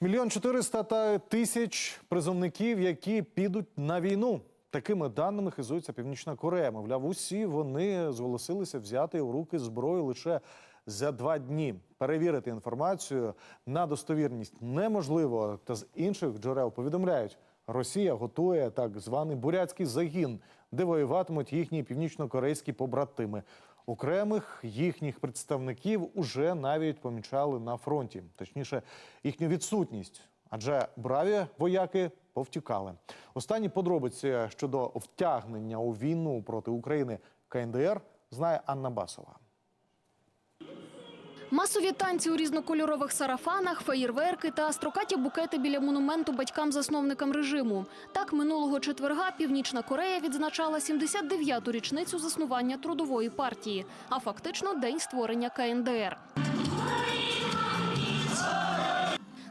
Мільйон чотириста та тисяч призовників, які підуть на війну. Такими даними хизується Північна Корея. Мовляв, усі вони зголосилися взяти у руки зброю лише за два дні. Перевірити інформацію на достовірність неможливо. Та з інших джерел повідомляють, Росія готує так званий бурятський загін, де воюватимуть їхні північно-корейські побратими. Окремих їхніх представників уже навіть помічали на фронті, точніше, їхню відсутність. Адже браві вояки повтікали. Останні подробиці щодо втягнення у війну проти України КНДР знає Анна Басова. Масові танці у різнокольорових сарафанах, феєрверки та строкаті букети біля монументу батькам-засновникам режиму. Так, минулого четверга Північна Корея відзначала 79-ту річницю заснування трудової партії, а фактично день створення КНДР.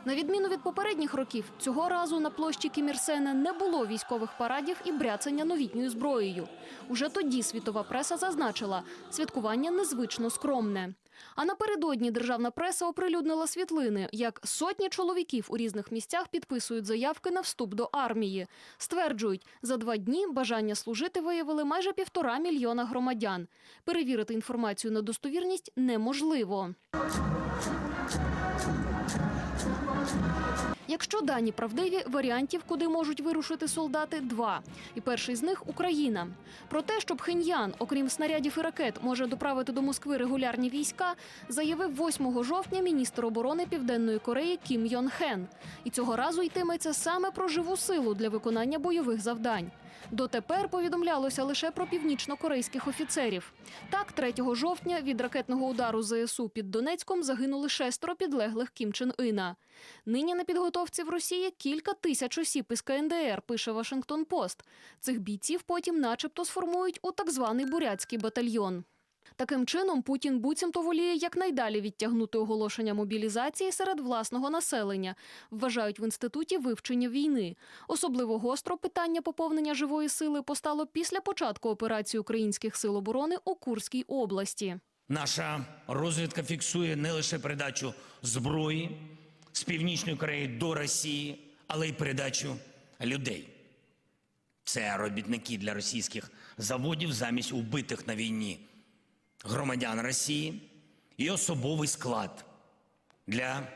На відміну від попередніх років, цього разу на площі Кімірсена не було військових парадів і бряцання новітньою зброєю. Уже тоді світова преса зазначила, святкування незвично скромне. А напередодні державна преса оприлюднила світлини, як сотні чоловіків у різних місцях підписують заявки на вступ до армії. Стверджують, за два дні бажання служити виявили майже півтора мільйона громадян. Перевірити інформацію на достовірність неможливо. Якщо дані правдиві, варіантів, куди можуть вирушити солдати, два. І перший з них Україна. Про те, що Пхеньян, окрім снарядів і ракет, може доправити до Москви регулярні війська, заявив 8 жовтня міністр оборони Південної Кореї Кім Йон Хен. І цього разу йтиметься саме про живу силу для виконання бойових завдань. Дотепер повідомлялося лише про північно-корейських офіцерів. Так, 3 жовтня від ракетного удару ЗСУ під Донецьком загинули шестеро підлеглих Кім Чен Ина. Нині на підготовці в Росії кілька тисяч осіб із КНДР, пише Вашингтон Пост. Цих бійців потім начебто сформують у так званий бурятський батальйон. Таким чином, Путін буцімто воліє якнайдалі відтягнути оголошення мобілізації серед власного населення, вважають в інституті вивчення війни. Особливо гостро питання поповнення живої сили постало після початку операції українських сил оборони у Курській області. Наша розвідка фіксує не лише передачу зброї з Північної Кореї до Росії, але й передачу людей. Це робітники для російських заводів замість убитих на війні громадян Росії і особовий склад для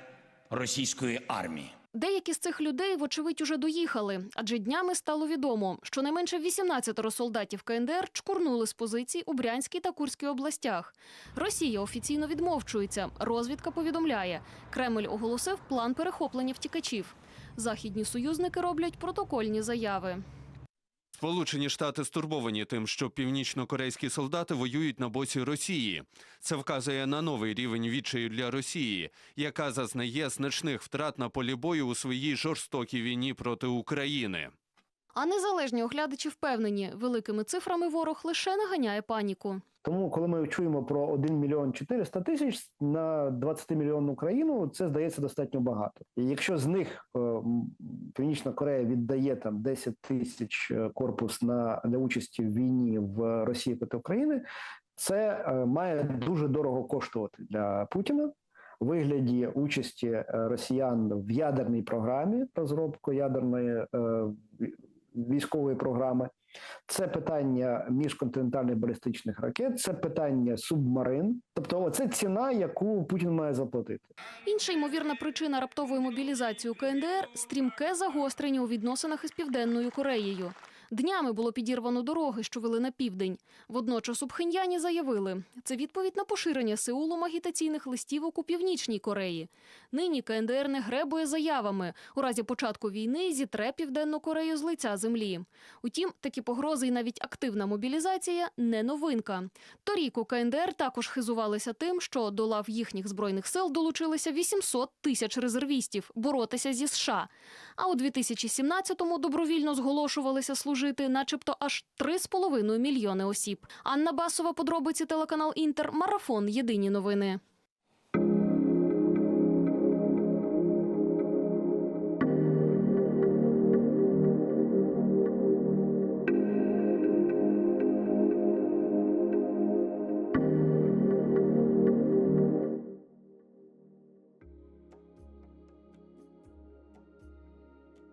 російської армії. Деякі з цих людей, вочевидь, уже доїхали, адже днями стало відомо, що не менше 18 солдатів КНДР чкурнули з позицій у Брянській та Курській областях. Росія офіційно відмовчується. Розвідка повідомляє, Кремль оголосив план перехоплення втікачів. Західні союзники роблять протокольні заяви. Сполучені Штати стурбовані тим, що північно-корейські солдати воюють на боці Росії. Це вказує на новий рівень відчаю для Росії, яка зазнає значних втрат на полі бою у своїй жорстокій війні проти України. А незалежні оглядачі впевнені, великими цифрами ворог лише наганяє паніку. Тому, коли ми чуємо про 1 мільйон 400 тисяч на 20 мільйонну країну, це здається достатньо багато. І якщо з них е, Північна Корея віддає там 10 тисяч е, корпус на для участі в війні в Росії проти України, це е, має дуже дорого коштувати для Путіна. Вигляді участі росіян в ядерній програмі розробку ядерної е, військової програми, це питання міжконтинентальних балістичних ракет, це питання субмарин. Тобто, це ціна, яку Путін має заплатити. Інша ймовірна причина раптової мобілізації у КНДР – стрімке загострення у відносинах із Південною Кореєю. Днями було підірвано дороги, що вели на південь. Водночас у Пхеньяні заявили, це відповідь на поширення Сеулом агітаційних листівок у Північній Кореї. Нині КНДР не гребує заявами. У разі початку війни зітре Південну Корею з лиця землі. Утім, такі погрози і навіть активна мобілізація – не новинка. Торік у КНДР також хизувалися тим, що до лав їхніх збройних сил долучилися 800 тисяч резервістів боротися зі США. А у 2017-му добровільно зголошувалися служити начебто аж 3,5 мільйони осіб. Анна Басова, подробиці телеканал Інтер, Марафон. Єдині новини.